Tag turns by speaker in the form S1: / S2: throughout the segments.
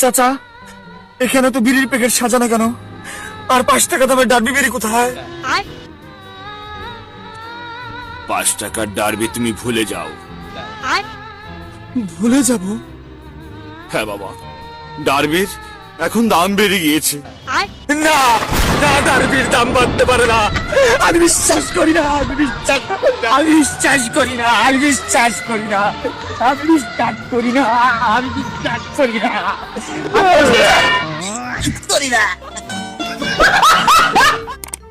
S1: চাচা এখানে তো বিড়ির প্যাকেট সাজানো কেন? আর পাঁচ টাকা দামের ডাব্বি বিড়ি কোথায়?
S2: পাঁচ টাকার ডারবি তুমি ভুলে যাও।
S1: ভুলে যাব?
S2: হ্যাঁ বাবা ডারবির এখন দাম বেড়ে গিয়েছে।
S1: না না ডাব্বির দাম বাড়তে পারে না। আমি বিশ্বাস করি না আমি বিশ্বাস আমি বিশ্বাস করি না আমি বিশ্বাস করি না। আমি করি না আমি করি না। করি না।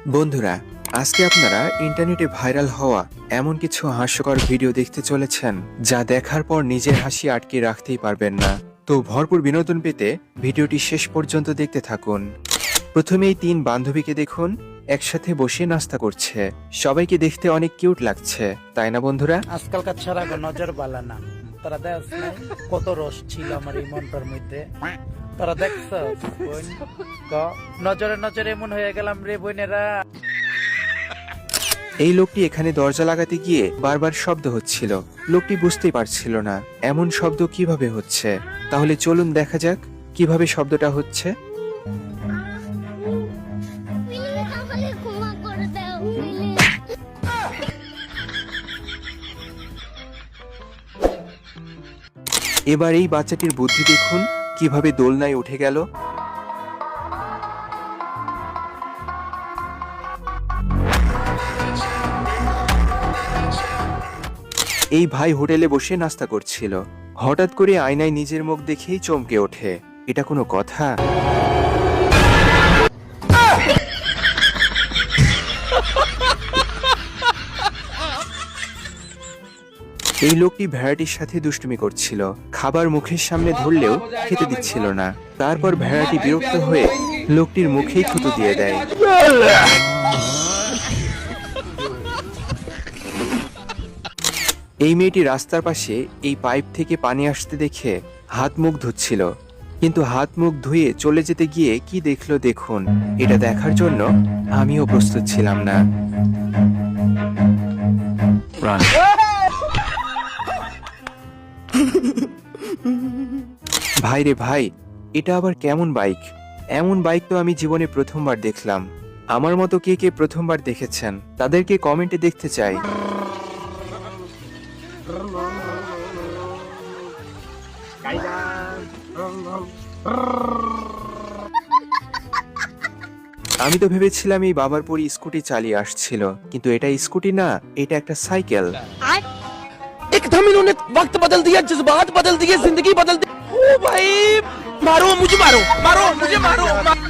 S3: বন্ধুরা আজকে আপনারা ইন্টারনেটে ভাইরাল হওয়া এমন কিছু হাস্যকর ভিডিও দেখতে চলেছেন যা দেখার পর নিজের হাসি আটকে রাখতেই পারবেন না। তো ভরপুর বিনোদন পেতে ভিডিওটি শেষ পর্যন্ত দেখতে থাকুন। প্রথমেই তিন বান্ধবীকে দেখুন একসাথে বসে নাস্তা করছে। সবাইকে দেখতে অনেক কিউট লাগছে তাই না বন্ধুরা?
S4: আজকালকার ছাড়া নজর বালা না। তারা দেখ কত রস ছিল আমার এই মনটার মধ্যে। তারা দেখছ নজরে নজরে এমন হয়ে গেলাম রে বোনেরা।
S3: এই লোকটি এখানে দরজা লাগাতে গিয়ে বারবার শব্দ হচ্ছিল। লোকটি বুঝতেই পারছিল না, এমন শব্দ কীভাবে হচ্ছে। তাহলে চলুন দেখা যাক কীভাবে শব্দটা হচ্ছে। এবার এই বাচ্চাটির বুদ্ধি দেখুন, কীভাবে দোলনায় উঠে গেল। এই ভাই হোটেলে বসে নাস্তা করছিল। হঠাৎ করে আয়নায় নিজের মুখ দেখেই চমকে ওঠে। এটা কোনো কথা? এই লোকটি ভেড়াটির সাথে দুষ্টুমি করছিল। খাবার মুখের সামনে ধরলেও খেতে দিচ্ছিল না। তারপর ভেড়াটি বিরক্ত হয়ে লোকটির মুখেই থুতু দিয়ে দেয়। এই মেয়েটি রাস্তার পাশে এই পাইপ থেকে পানি আসতে দেখে হাত মুখ ধুচ্ছিল। কিন্তু হাত মুখ ধুয়ে চলে যেতে গিয়ে কি দেখল দেখুন, এটা দেখার জন্য আমিও প্রস্তুত ছিলাম না। ভাই রে ভাই, এটা আবার কেমন বাইক? এমন বাইক তো আমি জীবনে প্রথমবার দেখলাম। আমার মতো কে কে প্রথমবার দেখেছেন, তাদেরকে কমেন্টে দেখতে চাই। আমি তো ভেবেছিলাম এই বাবার পরি স্কুটি চালিয়ে আসছিল, কিন্তু এটা স্কুটি না, এটা একটা সাইকেল।
S1: एकदम इन्होंने वक्त बदल दिया जज्बात बदल दिए ज़िंदगी बदल दी। ओ भाई मारो मुझे मारो मारो मुझे मारो, मारो।